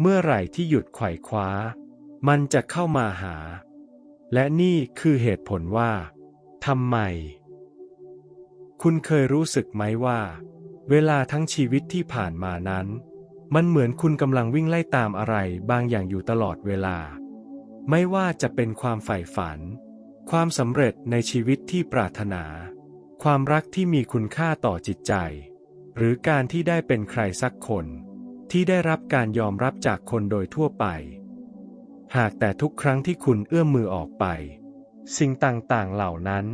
เมื่อไหร่ที่หยุดไขว่คว้า มันจะเข้ามาหา และนี่คือเหตุผลว่าทำไม คุณเคยรู้สึกไหมว่า เวลาทั้งชีวิตที่ผ่านมานั้น มันเหมือนคุณกำลังวิ่งไล่ตามอะไรบางอย่างอยู่ตลอดเวลา ไม่ว่าจะเป็นความใฝ่ฝัน ความสำเร็จในชีวิตที่ปรารถนา ความรักที่มีคุณค่าต่อจิตใจ หรือการที่ได้เป็นใครสักคน ที่ได้รับการยอมรับจากคนโดยทั่วไป หากแต่ทุกครั้งที่คุณเอื้อมมือออกไป สิ่งต่างๆเหล่านั้น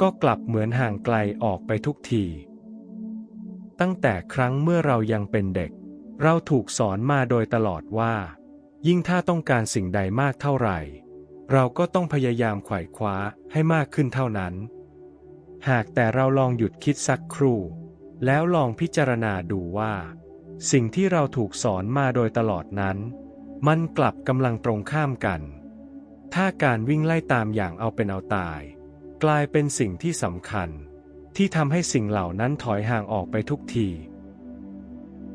ก็กลับเหมือนห่างไกลออกไปทุกที ตั้งแต่ครั้งเมื่อเรายังเป็นเด็ก เราถูกสอนมาโดยตลอดว่า ยิ่งถ้าต้องการสิ่งใดมากเท่าไหร่ เราก็ต้องพยายามไขว่คว้าให้มากขึ้นเท่านั้น หากแต่เราลองหยุดคิดสักครู่ แล้วลองพิจารณาดูว่า สิ่งที่เราถูกสอนมาโดยตลอดนั้น มันกลับกำลังตรงข้ามกัน ถ้าการวิ่งไล่ตามอย่างเอาเป็นเอาตาย กลายเป็นสิ่งที่สำคัญ ที่ทำให้สิ่งเหล่านั้นถอยห่างออกไปทุกที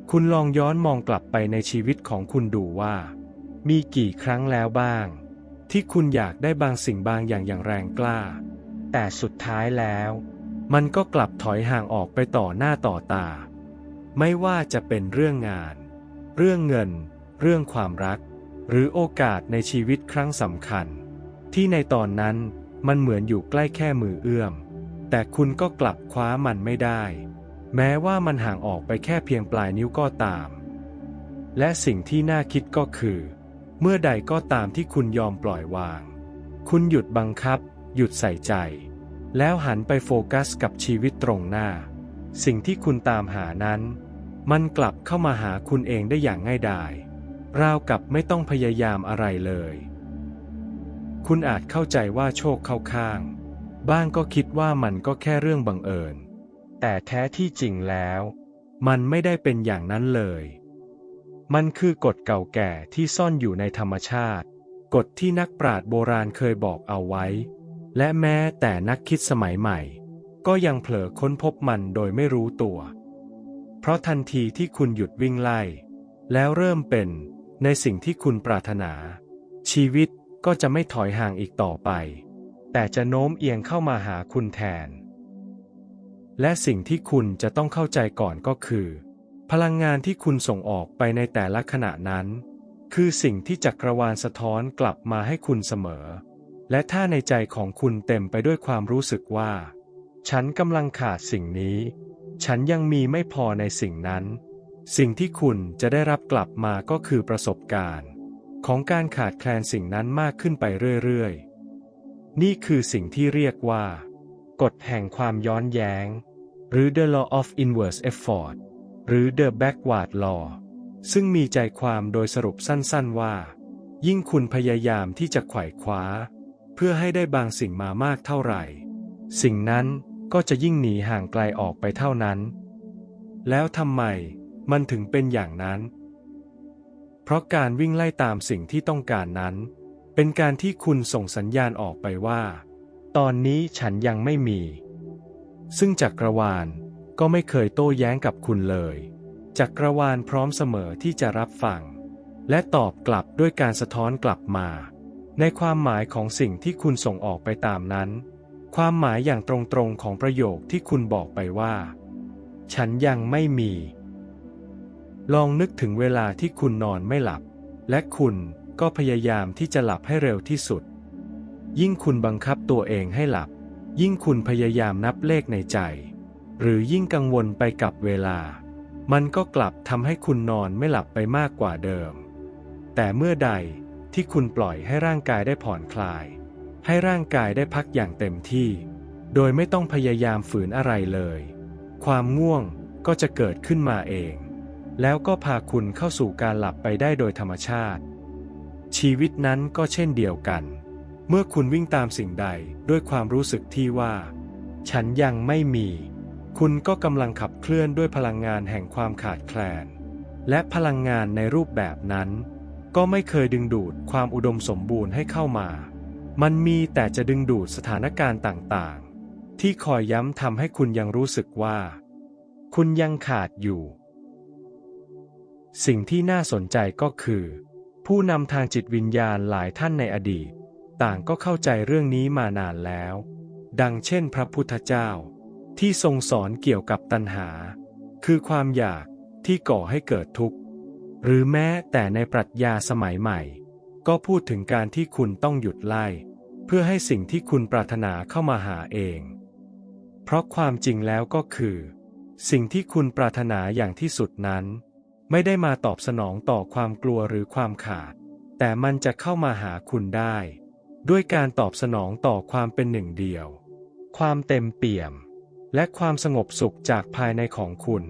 คุณลองย้อนมองกลับไปในชีวิตของคุณดูว่า มีกี่ครั้งแล้วบ้าง ที่คุณอยากได้บางสิ่งบางอย่างอย่างแรงกล้า แต่สุดท้ายแล้ว มันก็กลับถอยห่างออกไปต่อหน้าต่อตา ไม่ว่าจะเป็นเรื่องงาน เรื่องเงิน เรื่องความรัก หรือโอกาสในชีวิตครั้งสำคัญ ที่ในตอนนั้นมันเหมือนอยู่ใกล้แค่มือเอื้อม แต่คุณก็กลับคว้ามันไม่ได้ แม้ว่ามันห่างออกไปแค่เพียงปลายนิ้วก็ตาม และสิ่งที่น่าคิดก็คือ เมื่อใดก็ตามที่คุณยอมปล่อยวาง คุณหยุดบังคับ หยุดใส่ใจ แล้วหันไปโฟกัสกับชีวิตตรงหน้า สิ่งที่คุณตามหานั้น มันกลับเข้ามาหาคุณเองได้อย่างง่ายดาย ราวกับไม่ต้องพยายามอะไรเลย คุณอาจเข้าใจว่าโชคเข้าข้าง บ้างก็คิดว่ามันก็แค่เรื่องบังเอิญ แต่แท้ที่จริงแล้ว มันไม่ได้เป็นอย่างนั้นเลย มันคือกฎเก่าแก่ที่ซ่อนอยู่ในธรรมชาติ กฎที่นักปราชญ์โบราณเคยบอกเอาไว้ และแม้แต่นักคิดสมัยใหม่ ก็ยังเผลอค้นพบมันโดยไม่รู้ตัว เพราะทันทีที่คุณหยุดวิ่งไล่ แล้วเริ่มเป็นในสิ่งที่คุณปรารถนา ชีวิตก็จะไม่ถอยห่างอีกต่อไป แต่จะโน้มเอียงเข้ามาหาคุณแทน และสิ่งที่คุณจะต้องเข้าใจก่อนก็คือ พลังงานที่คุณส่งออกไปในแต่ละขณะนั้น คือสิ่งที่จักรวาลสะท้อนกลับมาให้คุณเสมอ และถ้าในใจของคุณเต็มไปด้วยความรู้สึกว่า ฉันกำลังขาดสิ่งนี้ ฉันยังมีไม่พอในสิ่งนั้น สิ่งที่คุณจะได้รับกลับมาก็คือประสบการณ์ ของการขาดแคลนสิ่งนั้นมากขึ้นไปเรื่อยๆ นี่คือสิ่งที่เรียกว่า กฎแห่งความย้อนแย้ง หรือ the law of inverse effort หรือ the backward law ซึ่งมีใจความโดยสรุปสั้นๆว่า ยิ่งคุณพยายามที่จะไขว่คว้า เพื่อให้ได้บางสิ่งมามากเท่าไหร่ สิ่งนั้น ก็จะยิ่งหนีห่างไกลออกไปเท่านั้น แล้วทำไมมันถึงเป็นอย่างนั้น เพราะการวิ่งไล่ตามสิ่งที่ต้องการนั้น เป็นการที่คุณส่งสัญญาณออกไปว่า ตอนนี้ฉันยังไม่มี ซึ่งจักรวาลก็ไม่เคยโต้แย้งกับคุณเลย จักรวาลพร้อมเสมอที่จะรับฟัง และตอบกลับด้วยการสะท้อนกลับมา ในความหมายของสิ่งที่คุณส่งออกไปตามนั้น ความหมายอย่างตรงๆของประโยคที่คุณบอกไปว่า ฉันยังไม่มี ลองนึกถึงเวลาที่คุณนอนไม่หลับ และคุณก็พยายามที่จะหลับให้เร็วที่สุด ยิ่งคุณบังคับตัวเองให้หลับ ยิ่งคุณพยายามนับเลขในใจ หรือยิ่งกังวลไปกับเวลา มันก็กลับทำให้คุณนอนไม่หลับไปมากกว่าเดิม แต่เมื่อใดที่คุณปล่อยให้ร่างกายได้ผ่อนคลาย ให้ร่างกายได้พักอย่างเต็มที่ โดยไม่ต้องพยายามฝืนอะไรเลย ความง่วงก็จะเกิดขึ้นมาเอง แล้วก็พาคุณเข้าสู่การหลับไปได้โดยธรรมชาติ ชีวิตนั้นก็เช่นเดียวกัน เมื่อคุณวิ่งตามสิ่งใดด้วยความรู้สึกที่ว่า ฉันยังไม่มี คุณก็กำลังขับเคลื่อนด้วยพลังงานแห่งความขาดแคลน และพลังงานในรูปแบบนั้น ก็ไม่เคยดึงดูดความอุดมสมบูรณ์ให้เข้ามา มันมีแต่จะดึงดูดสถานการณ์ต่างๆ ที่คอยย้ำทำให้คุณยังรู้สึกว่า คุณยังขาดอยู่ สิ่งที่น่าสนใจก็คือ ผู้นำทางจิตวิญญาณหลายท่านในอดีต ต่างก็เข้าใจเรื่องนี้มานานแล้ว ดังเช่นพระพุทธเจ้า ที่ทรงสอนเกี่ยวกับตัณหา คือความอยากที่ก่อให้เกิดทุกข์ หรือแม้แต่ในปรัชญาสมัยใหม่ ก็พูดถึงการที่คุณต้องหยุดไล่ เพื่อให้สิ่งที่คุณปรารถนาเข้ามาหาเอง เพราะความจริงแล้วก็คือ สิ่งที่คุณปรารถนาอย่างที่สุดนั้น ไม่ได้มาตอบสนองต่อความกลัวหรือความขาด แต่มันจะเข้ามาหาคุณได้ ด้วยการตอบสนองต่อความเป็นหนึ่งเดียว ความเต็มเปี่ยม และความสงบสุขจากภายในของคุณ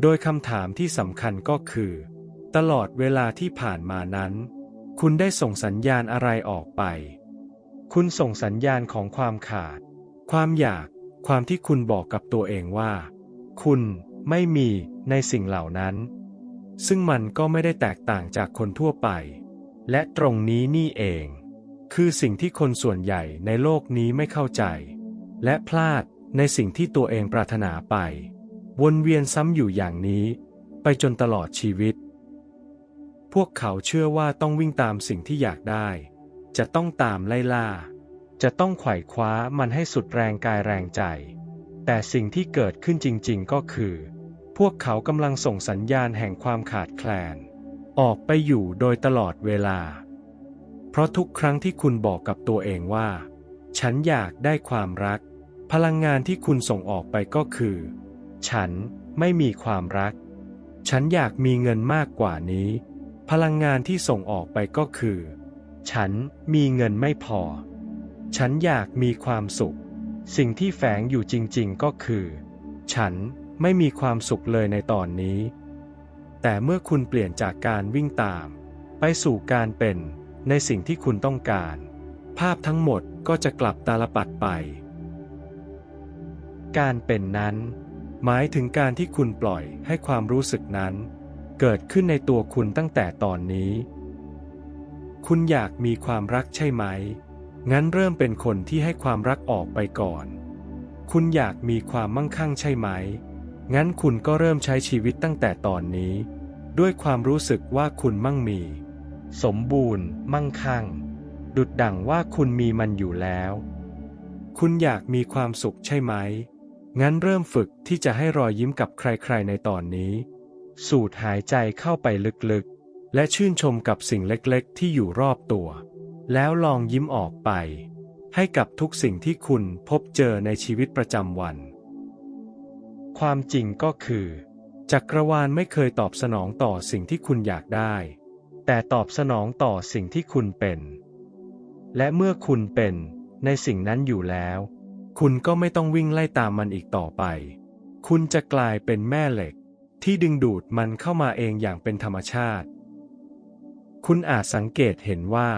โดยคำถามที่สำคัญก็คือ ตลอดเวลาที่ผ่านมานั้น คุณได้ส่งสัญญาณอะไรออกไป คุณส่งสัญญาณของความขาด ความอยาก ความที่คุณบอกกับตัวเองว่า คุณไม่มีในสิ่งเหล่านั้น ซึ่งมันก็ไม่ได้แตกต่างจากคนทั่วไป และตรงนี้นี่เอง คือสิ่งที่คนส่วนใหญ่ในโลกนี้ไม่เข้าใจ และพลาดในสิ่งที่ตัวเองปรารถนาไป วนเวียนซ้ำอยู่อย่างนี้ ไปจนตลอดชีวิต พวกเขาเชื่อว่าต้องวิ่งตามสิ่งที่อยากได้ จะต้องตามไล่ล่า จะต้องไขว่คว้ามันให้สุดแรงกายแรงใจ แต่สิ่งที่เกิดขึ้นจริงๆก็คือ พวกเขากำลังส่งสัญญาณแห่งความขาดแคลน ออกไปอยู่โดยตลอดเวลา เพราะทุกครั้งที่คุณบอกกับตัวเองว่า ฉันอยากได้ความรัก พลังงานที่คุณส่งออกไปก็คือ ฉันไม่มีความรัก ฉันอยากมีเงินมากกว่านี้ พลังงานที่ส่งออกไปก็คือ ฉันมีเงินไม่พอ ฉันอยากมีความสุข สิ่งที่แฝงอยู่จริงๆก็คือ ฉันไม่มีความสุขเลยในตอนนี้ แต่เมื่อคุณเปลี่ยนจากการวิ่งตาม ไปสู่การเป็นในสิ่งที่คุณต้องการ ภาพทั้งหมดก็จะกลับตาลปัดไป การเป็นนั้น หมายถึงการที่คุณปล่อยให้ความรู้สึกนั้น เกิดขึ้นในตัวคุณตั้งแต่ตอนนี้ คุณอยากมีความรักใช่ไหม งั้นเริ่มเป็นคนที่ให้ความรักออกไปก่อน คุณอยากมีความมั่งคั่งใช่ไหม งั้นคุณก็เริ่มใช้ชีวิตตั้งแต่ตอนนี้ ด้วยความรู้สึกว่าคุณมั่งมี สมบูรณ์ มั่งคั่ง ดุดดั่งว่าคุณมีมันอยู่แล้ว คุณอยากมีความสุขใช่ไหม งั้นเริ่มฝึกที่จะให้รอยยิ้มกับใครๆในตอนนี้ สูดหายใจเข้าไปลึกๆ และชื่นชมกับสิ่งเล็กๆ ที่อยู่รอบตัว แล้วลองยิ้มออกไป ให้กับทุกสิ่งที่คุณพบเจอในชีวิตประจำวัน ความจริงก็คือ จักรวาลไม่เคยตอบสนองต่อสิ่งที่คุณอยากได้ แต่ตอบสนองต่อสิ่งที่คุณเป็น และเมื่อคุณเป็นในสิ่งนั้นอยู่แล้ว คุณก็ไม่ต้องวิ่งไล่ตามมันอีกต่อไป คุณจะกลายเป็นแม่เหล็กที่ดึงดูดมันเข้ามาเองอย่างเป็นธรรมชาติ คุณอาจสังเกตเห็นว่า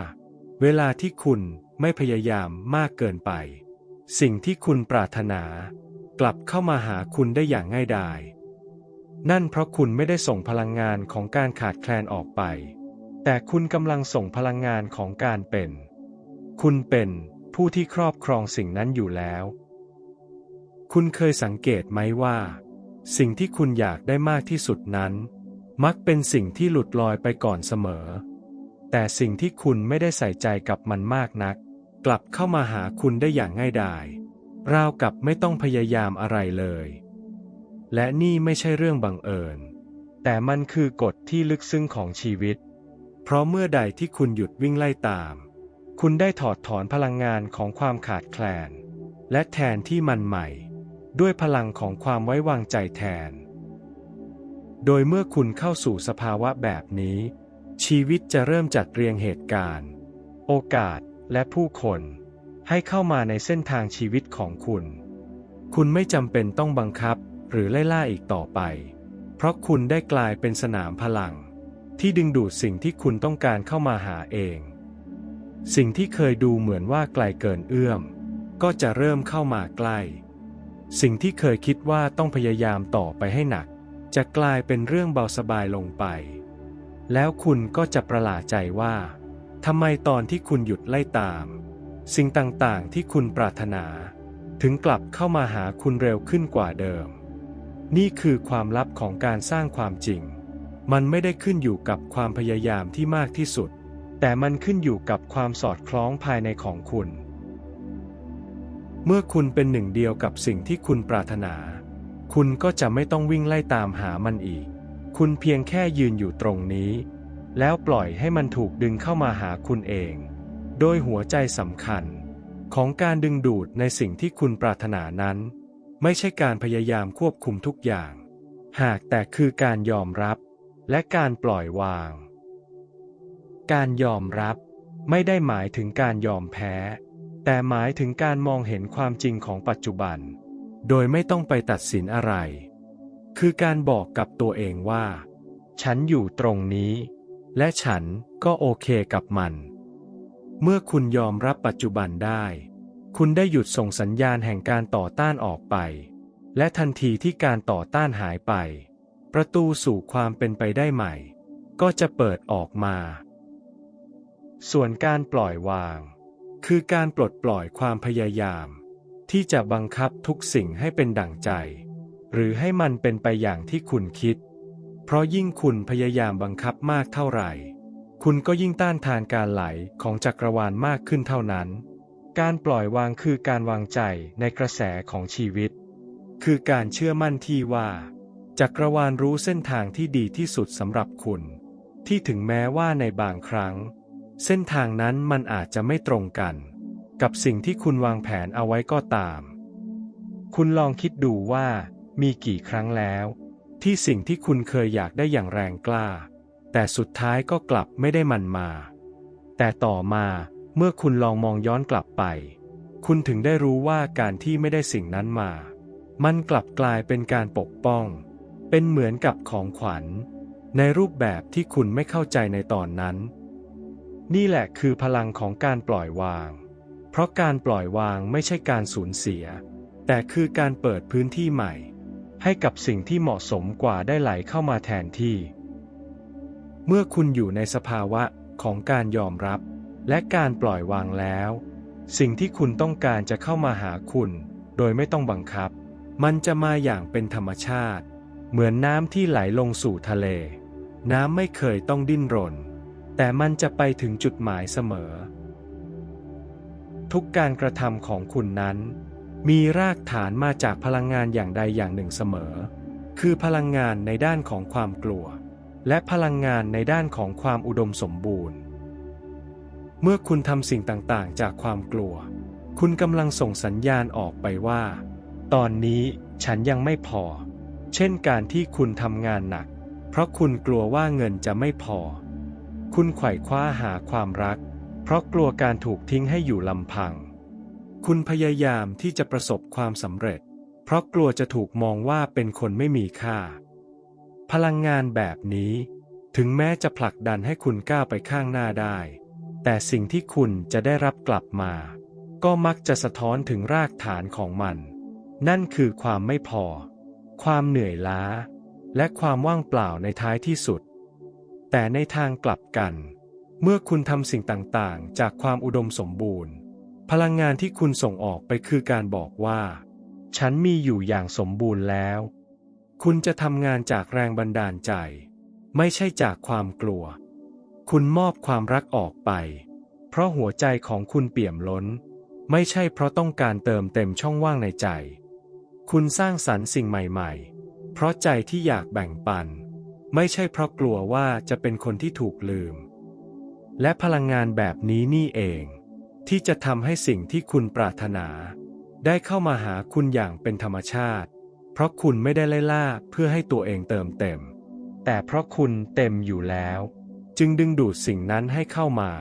เวลาที่คุณไม่พยายามมากเกินไป สิ่งที่คุณปรารถนา กลับเข้ามาหาคุณได้อย่างง่ายดายนั่นเพราะคุณไม่ได้ส่งพลังงานของการขาดแคลนออกไป แต่คุณกำลังส่งพลังงานของการเป็น คุณเป็นผู้ที่ครอบครองสิ่งนั้นอยู่แล้ว คุณเคยสังเกตไหมว่า สิ่งที่คุณอยากได้มากที่สุดนั้น มักเป็นสิ่งที่หลุดลอยไปก่อนเสมอ แต่สิ่งที่คุณไม่ได้ใส่ใจกับมันมากนัก กลับเข้ามาหาคุณได้อย่างง่ายดายราวกับไม่ต้องพยายามอะไรเลย และนี่ไม่ใช่เรื่องบังเอิญ แต่มันคือกฎที่ลึกซึ้งของชีวิต เพราะเมื่อใดที่คุณหยุดวิ่งไล่ตาม คุณได้ถอดถอนพลังงานของความขาดแคลน และแทนที่มันใหม่ ด้วยพลังของความไว้วางใจแทน โดยเมื่อคุณเข้าสู่สภาวะแบบนี้ ชีวิตจะเริ่มจัดเรียงเหตุการณ์ โอกาสและผู้คน ให้เข้ามาในเส้นทางชีวิตของคุณ คุณไม่จำเป็นต้องบังคับหรือไล่ล่าอีกต่อไป เพราะคุณได้กลายเป็นสนามพลัง ที่ดึงดูดสิ่งที่คุณต้องการเข้ามาหาเอง สิ่งที่เคยดูเหมือนว่าไกลเกินเอื้อม ก็จะเริ่มเข้ามาใกล้ สิ่งที่เคยคิดว่าต้องพยายามต่อไปให้หนัก จะกลายเป็นเรื่องเบาสบายลงไป แล้วคุณก็จะประหลาดใจว่าทำไมตอนที่คุณหยุดไล่ตาม สิ่งต่างๆที่คุณปรารถนา ถึงกลับเข้ามาหาคุณเร็วขึ้นกว่าเดิม นี่คือความลับของการสร้างความจริง มันไม่ได้ขึ้นอยู่กับความพยายามที่มากที่สุด แต่มันขึ้นอยู่กับความสอดคล้องภายในของคุณ เมื่อคุณเป็นหนึ่งเดียวกับสิ่งที่คุณปรารถนา คุณก็จะไม่ต้องวิ่งไล่ตามหามันอีก คุณเพียงแค่ยืนอยู่ตรงนี้ แล้วปล่อยให้มันถูกดึงเข้ามาหาคุณเอง โดยหัวใจสำคัญ ของการดึงดูดในสิ่งที่คุณปรารถนานั้น ไม่ใช่การพยายามควบคุมทุกอย่าง หากแต่คือการยอมรับ และการปล่อยวาง การยอมรับไม่ได้หมายถึงการยอมแพ้ แต่หมายถึงการมองเห็นความจริงของปัจจุบัน โดยไม่ต้องไปตัดสินอะไร คือการบอกกับตัวเองว่า ฉันอยู่ตรงนี้ และฉันก็โอเคกับมัน เมื่อคุณยอมรับปัจจุบันได้ คุณได้หยุดส่งสัญญาณแห่งการต่อต้านออกไป และทันทีที่การต่อต้านหายไป ประตูสู่ความเป็นไปได้ใหม่ ก็จะเปิดออกมา ส่วนการปล่อยวาง คือการปลดปล่อยความพยายาม ที่จะบังคับทุกสิ่งให้เป็นดั่งใจ หรือให้มันเป็นไปอย่างที่คุณคิด เพราะยิ่งคุณพยายามบังคับมากเท่าไหร่ คุณก็ยิ่งต้านทานการไหลของจักรวาลมากขึ้นเท่านั้น การปล่อยวางคือการวางใจในกระแสของชีวิต คือการเชื่อมั่นที่ว่าจักรวาลรู้เส้นทางที่ดีที่สุดสำหรับคุณ ที่ถึงแม้ว่าในบางครั้ง เส้นทางนั้นมันอาจจะไม่ตรงกัน กับสิ่งที่คุณวางแผนเอาไว้ก็ตาม คุณลองคิดดูว่า มีกี่ครั้งแล้ว ที่สิ่งที่คุณเคยอยากได้อย่างแรงกล้า แต่สุดท้ายก็กลับไม่ได้มันมา แต่ต่อมาเมื่อคุณลองมองย้อนกลับไป คุณถึงได้รู้ว่าการที่ไม่ได้สิ่งนั้นมา มันกลับกลายเป็นการปกป้อง เป็นเหมือนกับของขวัญ ในรูปแบบที่คุณไม่เข้าใจในตอนนั้น นี่แหละคือพลังของการปล่อยวาง เพราะการปล่อยวางไม่ใช่การสูญเสีย แต่คือการเปิดพื้นที่ใหม่ ให้กับสิ่งที่เหมาะสมกว่าได้ไหลเข้ามาแทนที่ เมื่อคุณอยู่ในสภาวะของการยอมรับ และการปล่อยวางแล้ว สิ่งที่คุณต้องการจะเข้ามาหาคุณ โดยไม่ต้องบังคับ มันจะมาอย่างเป็นธรรมชาติ เหมือนน้ำที่ไหลลงสู่ทะเล น้ำไม่เคยต้องดิ้นรน แต่มันจะไปถึงจุดหมายเสมอ ทุกการกระทำของคุณนั้น มีรากฐานมาจากพลังงานอย่างใดอย่างหนึ่งเสมอ คือพลังงานในด้านของความกลัว และพลังงานในด้านของความอุดมสมบูรณ์ เมื่อคุณทำสิ่งต่างๆ จากความกลัว คุณกำลังส่งสัญญาณออกไปว่า ตอนนี้ฉันยังไม่พอ เช่นการที่คุณทำงานหนัก เพราะคุณกลัวว่าเงินจะไม่พอ คุณไขว่คว้าหาความรัก เพราะกลัวการถูกทิ้งให้อยู่ลำพัง คุณพยายามที่จะประสบความสำเร็จ เพราะกลัวจะถูกมองว่าเป็นคนไม่มีค่า พลังงานแบบนี้ ถึงแม้จะผลักดันให้คุณก้าวไปข้างหน้าได้ แต่สิ่งที่คุณจะได้รับกลับมา ก็มักจะสะท้อนถึงรากฐานของมัน นั่นคือความไม่พอ ความเหนื่อยล้า และความว่างเปล่าในท้ายที่สุด แต่ในทางกลับกัน เมื่อคุณทำสิ่งต่างๆ จากความอุดมสมบูรณ์ พลังงานที่คุณส่งออกไปคือการบอกว่า ฉันมีอยู่อย่างสมบูรณ์แล้ว คุณจะทำงานจากแรงบันดาลใจ ไม่ใช่จากความกลัว คุณมอบความรักออกไป เพราะหัวใจของคุณเปี่ยมล้น ไม่ใช่เพราะต้องการเติมเต็มช่องว่างในใจ คุณสร้างสรรค์สิ่งใหม่ๆ เพราะใจที่อยากแบ่งปัน ไม่ใช่เพราะกลัวว่าจะเป็นคนที่ถูกลืม และพลังงานแบบนี้นี่เอง ที่จะทำให้สิ่งที่คุณปรารถนา ได้เข้ามาหาคุณอย่างเป็นธรรมชาติ เพราะคุณไม่ได้ไล่ล่าเพื่อให้ตัวเองเติมเต็ม แต่เพราะคุณเต็มอยู่แล้ว จึงดึงดูดสิ่งนั้นให้เข้ามา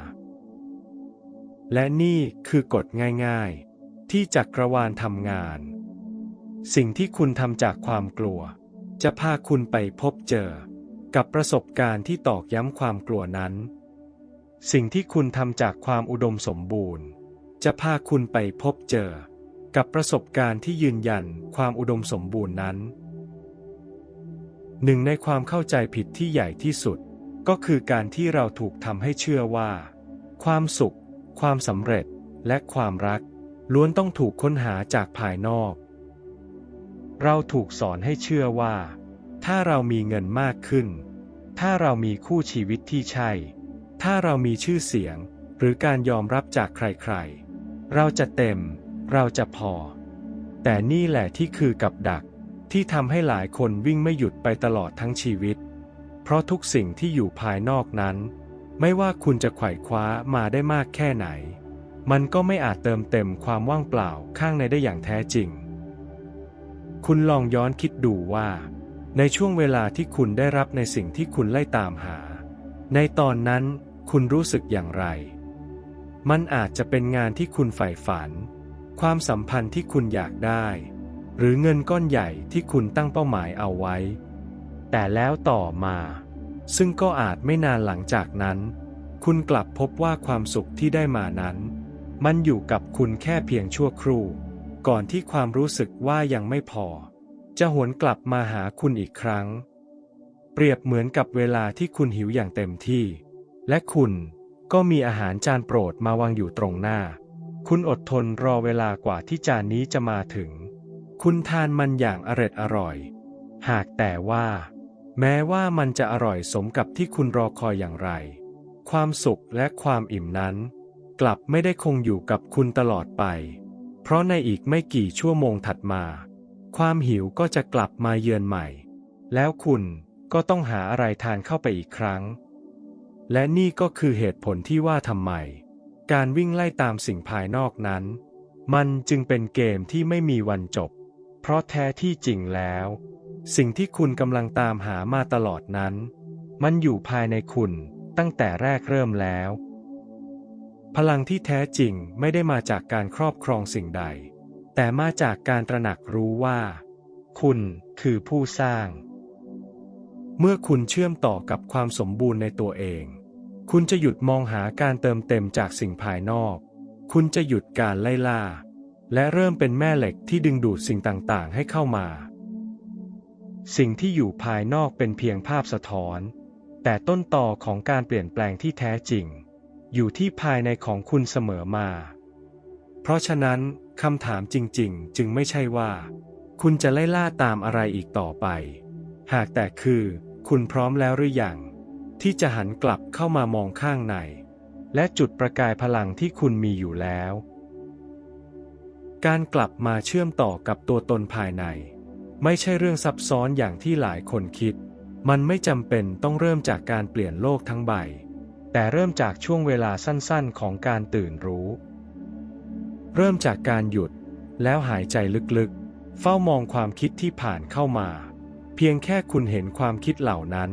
และนี่คือกฎง่ายๆ ที่จักรวาลทำงาน สิ่งที่คุณทำจากความกลัว จะพาคุณไปพบเจอ กับประสบการณ์ที่ตอกย้ำความกลัวนั้น สิ่งที่คุณทำจากความอุดมสมบูรณ์ จะพาคุณไปพบเจอ กับประสบการณ์ที่ยืนยันความอุดมสมบูรณ์นั้น หนึ่งในความเข้าใจผิดที่ใหญ่ที่สุด ก็คือการที่เราถูกทำให้เชื่อว่า ความสุข ความสำเร็จและความรัก ล้วนต้องถูกค้นหาจากภายนอก เราถูกสอนให้เชื่อว่า ถ้าเรามีเงินมากขึ้น ถ้าเรามีคู่ชีวิตที่ใช่ ถ้าเรามีชื่อเสียง หรือการยอมรับจากใครๆ เราจะเต็ม เราจะพอ แต่นี่แหละที่คือกับดักที่ทำให้หลายคนวิ่งไม่หยุดไปตลอดทั้งชีวิต เพราะทุกสิ่งที่อยู่ภายนอกนั้น ไม่ว่าคุณจะไขว่คว้ามาได้มากแค่ไหน มันก็ไม่อาจเติมเต็มความว่างเปล่าข้างในได้อย่างแท้จริง คุณลองย้อนคิดดูว่า ในช่วงเวลาที่คุณได้รับในสิ่งที่คุณไล่ตามหา ในตอนนั้นคุณรู้สึกอย่างไร มันอาจจะเป็นงานที่คุณใฝ่ฝัน ความสัมพันธ์ที่คุณอยากได้ หรือเงินก้อนใหญ่ที่คุณตั้งเป้าหมายเอาไว้ แต่แล้วต่อมา ซึ่งก็อาจไม่นานหลังจากนั้น คุณกลับพบว่าความสุขที่ได้มานั้น มันอยู่กับคุณแค่เพียงชั่วครู่ ก่อนที่ความรู้สึกว่ายังไม่พอ จะหวนกลับมาหาคุณอีกครั้ง เปรียบเหมือนกับเวลาที่คุณหิวอย่างเต็มที่ และคุณก็มีอาหารจานโปรดมาวางอยู่ตรงหน้า คุณอดทนรอเวลากว่าที่จานนี้จะมาถึง คุณทานมันอย่างอร็ดอร่อย หากแต่ว่า แม้ว่ามันจะอร่อยสมกับที่คุณรอคอยอย่างไร ความสุขและความอิ่มนั้น กลับไม่ได้คงอยู่กับคุณตลอดไป เพราะในอีกไม่กี่ชั่วโมงถัดมา ความหิวก็จะกลับมาเยือนใหม่ แล้วคุณ ก็ต้องหาอะไรทานเข้าไปอีกครั้ง และนี่ก็คือเหตุผลที่ว่าทำไม การวิ่งไล่ตามสิ่งภายนอกนั้น มันจึงเป็นเกมที่ไม่มีวันจบ เพราะแท้ที่จริงแล้ว สิ่งที่คุณกำลังตามหามาตลอดนั้น มันอยู่ภายในคุณตั้งแต่แรกเริ่มแล้ว พลังที่แท้จริงไม่ได้มาจากการครอบครองสิ่งใด แต่มาจากการตระหนักรู้ว่า คุณคือผู้สร้าง เมื่อคุณเชื่อมต่อกับความสมบูรณ์ในตัวเอง คุณจะหยุดมองหาการเติมเต็มจากสิ่งภายนอก คุณจะหยุดการไล่ล่า และเริ่มเป็นแม่เหล็กที่ดึงดูดสิ่งต่างๆ ให้เข้ามา สิ่งที่อยู่ภายนอกเป็นเพียงภาพสะท้อน แต่ต้นต่อของการเปลี่ยนแปลงที่แท้จริง อยู่ที่ภายในของคุณเสมอมา เพราะฉะนั้นคำถามจริงๆ จึงไม่ใช่ว่า คุณจะไล่ล่าตามอะไรอีกต่อไป หากแต่คือ คุณพร้อมแล้วหรือยังที่จะหันกลับเข้ามามองข้างใน และจุดประกายพลังที่คุณมีอยู่แล้ว การกลับมาเชื่อมต่อกับตัวตนภายใน ไม่ใช่เรื่องซับซ้อนอย่างที่หลายคนคิด มันไม่จำเป็นต้องเริ่มจากการเปลี่ยนโลกทั้งใบ แต่เริ่มจากช่วงเวลาสั้นๆ ของการตื่นรู้ เริ่มจากการหยุด แล้วหายใจลึกๆ เฝ้ามองความคิดที่ผ่านเข้ามา เพียงแค่คุณเห็นความคิดเหล่านั้น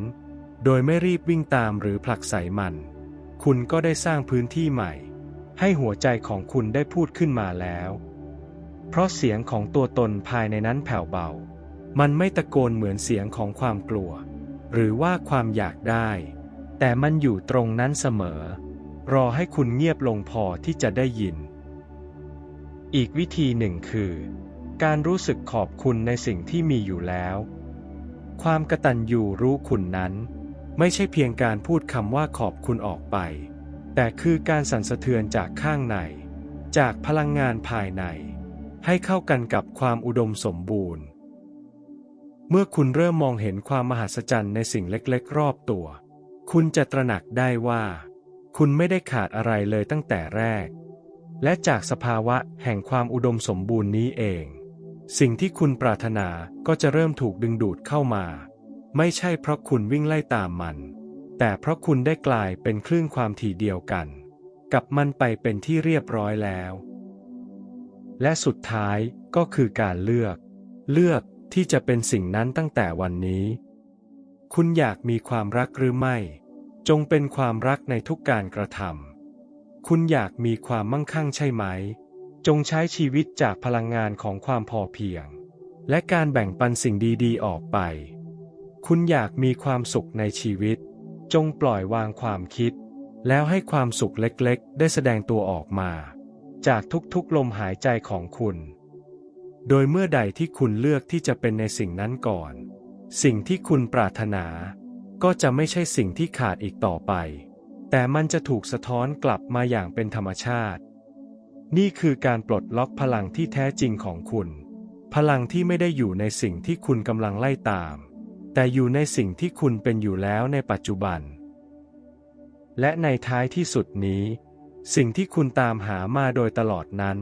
โดยไม่รีบวิ่งตามหรือผลักไสมัน คุณก็ได้สร้างพื้นที่ใหม่ ให้หัวใจของคุณได้พูดขึ้นมาแล้ว เพราะเสียงของตัวตนภายในนั้นแผ่วเบา มันไม่ตะโกนเหมือนเสียงของความกลัว หรือว่าความอยากได้ แต่มันอยู่ตรงนั้นเสมอ รอให้คุณเงียบลงพอที่จะได้ยิน อีกวิธีหนึ่งคือ การรู้สึกขอบคุณในสิ่งที่มีอยู่แล้ว ความกระตัญญูรู้คุณนั้น ไม่ใช่เพียงการพูดคำว่าขอบคุณออกไป แต่คือการสั่นสะเทือนจากข้างใน จากพลังงานภายใน ให้เข้ากันกับความอุดมสมบูรณ์ เมื่อคุณเริ่มมองเห็นความมหัศจรรย์ในสิ่งเล็กๆ รอบตัว คุณจะตระหนักได้ว่า คุณไม่ได้ขาดอะไรเลยตั้งแต่แรก และจากสภาวะแห่งความอุดมสมบูรณ์นี้เอง สิ่งที่คุณปรารถนาก็จะเริ่มถูกดึงดูดเข้ามา ไม่ใช่เพราะคุณวิ่งไล่ตามมัน แต่เพราะคุณได้กลายเป็นคลื่นความถี่เดียวกัน กับมันไปเป็นที่เรียบร้อยแล้ว และสุดท้ายก็คือการเลือก เลือกที่จะเป็นสิ่งนั้นตั้งแต่วันนี้ คุณอยากมีความรักหรือไม่ จงเป็นความรักในทุกการกระทำคุณอยากมีความมั่งคั่งใช่ไหม จงใช้ชีวิตจากพลังงานของความพอเพียง และการแบ่งปันสิ่งดีๆ ออกไป คุณอยากมีความสุขในชีวิต จงปล่อยวางความคิด แล้วให้ความสุขเล็กๆ ได้แสดงตัวออกมา จากทุกๆลมหายใจของคุณ โดยเมื่อใดที่คุณเลือกที่จะเป็นในสิ่งนั้นก่อน สิ่งที่คุณปรารถนา ก็จะไม่ใช่สิ่งที่ขาดอีกต่อไป แต่มันจะถูกสะท้อนกลับมาอย่างเป็นธรรมชาติ นี่คือการปลดล็อกพลังที่แท้จริงของคุณ พลังที่ไม่ได้อยู่ในสิ่งที่คุณกำลังไล่ตาม แต่อยู่ในสิ่งที่คุณเป็นอยู่แล้วในปัจจุบัน และในท้ายที่สุดนี้ สิ่งที่คุณตามหามาโดยตลอดนั้น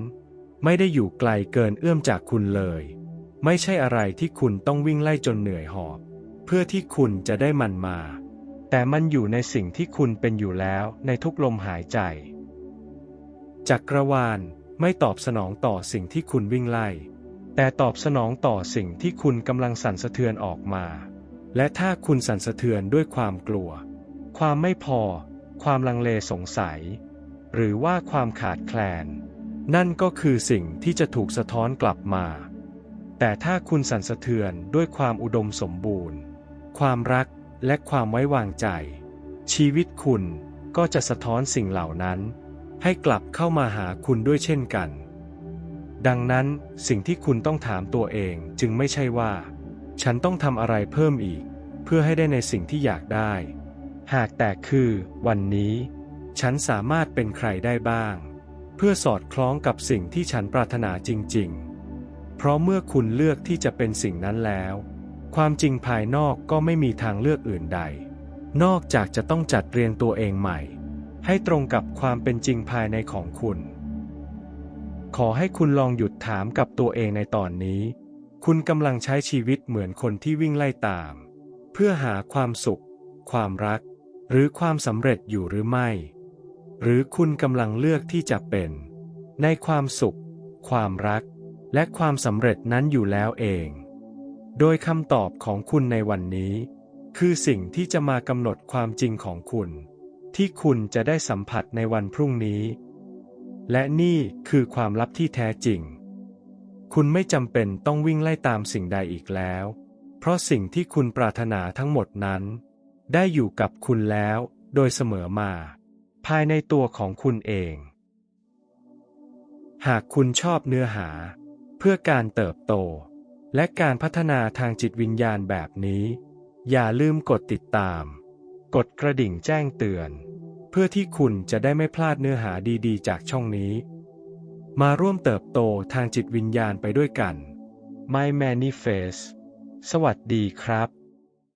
ไม่ได้อยู่ไกลเกินเอื้อมจากคุณเลย ไม่ใช่อะไรที่คุณต้องวิ่งไล่จนเหนื่อยหอบ เพื่อที่คุณจะได้มันมา แต่มันอยู่ในสิ่งที่คุณเป็นอยู่แล้วในทุกลมหายใจ จักรวาลไม่ตอบสนองต่อสิ่งที่คุณวิ่งไล่ แต่ตอบสนองต่อสิ่งที่คุณกำลังสั่นสะเทือนออกมา และถ้าคุณสั่นสะเทือนด้วยความกลัว ความไม่พอ ความลังเลสงสัย หรือว่าความขาดแคลน นั่นก็คือสิ่งที่จะถูกสะท้อนกลับมา แต่ถ้าคุณสั่นสะเทือนด้วยความอุดมสมบูรณ์ ความรักและความไว้วางใจ ชีวิตคุณก็จะสะท้อนสิ่งเหล่านั้น ให้กลับเข้ามาหาคุณด้วยเช่นกัน ดังนั้นสิ่งที่คุณต้องถามตัวเองจึงไม่ใช่ว่า ฉันต้องทำอะไรเพิ่มอีก เพื่อให้ได้ในสิ่งที่อยากได้ หากแต่คือ วันนี้ ฉันสามารถเป็นใครได้บ้าง เพื่อสอดคล้องกับสิ่งที่ฉันปรารถนาจริง ๆ เพราะเมื่อคุณเลือกที่จะเป็นสิ่งนั้นแล้ว ความจริงภายนอกก็ไม่มีทางเลือกอื่นใด นอกจากจะต้องจัดเรียงตัวเองใหม่ ให้ตรงกับความเป็นจริงภายในของคุณ ขอให้คุณลองหยุดถามกับตัวเองในตอนนี้ คุณกำลังใช้ชีวิตเหมือนคนที่วิ่งไล่ตาม เพื่อหาความสุข ความรัก หรือความสำเร็จอยู่หรือไม่ หรือคุณกำลังเลือกที่จะเป็น ในความสุข ความรัก และความสำเร็จนั้นอยู่แล้วเอง โดยคำตอบของคุณในวันนี้ คือสิ่งที่จะมากำหนดความจริงของคุณ ที่คุณจะได้สัมผัสในวันพรุ่งนี้ และนี่คือความลับที่แท้จริง คุณไม่จำเป็นต้องวิ่งไล่ตามสิ่งใดอีกแล้ว เพราะสิ่งที่คุณปรารถนาทั้งหมดนั้น ได้อยู่กับคุณแล้ว โดยเสมอมา ภายในตัวของคุณเอง หากคุณชอบเนื้อหา เพื่อการเติบโต และการพัฒนาทางจิตวิญญาณแบบนี้ อย่าลืมกดติดตาม กดกระดิ่งแจ้งเตือน เพื่อที่คุณจะได้ไม่พลาดเนื้อหาดีๆ จากช่องนี้ มาร่วมเติบโตทางจิตวิญญาณไปด้วยกัน My Manifest สวัสดีครับ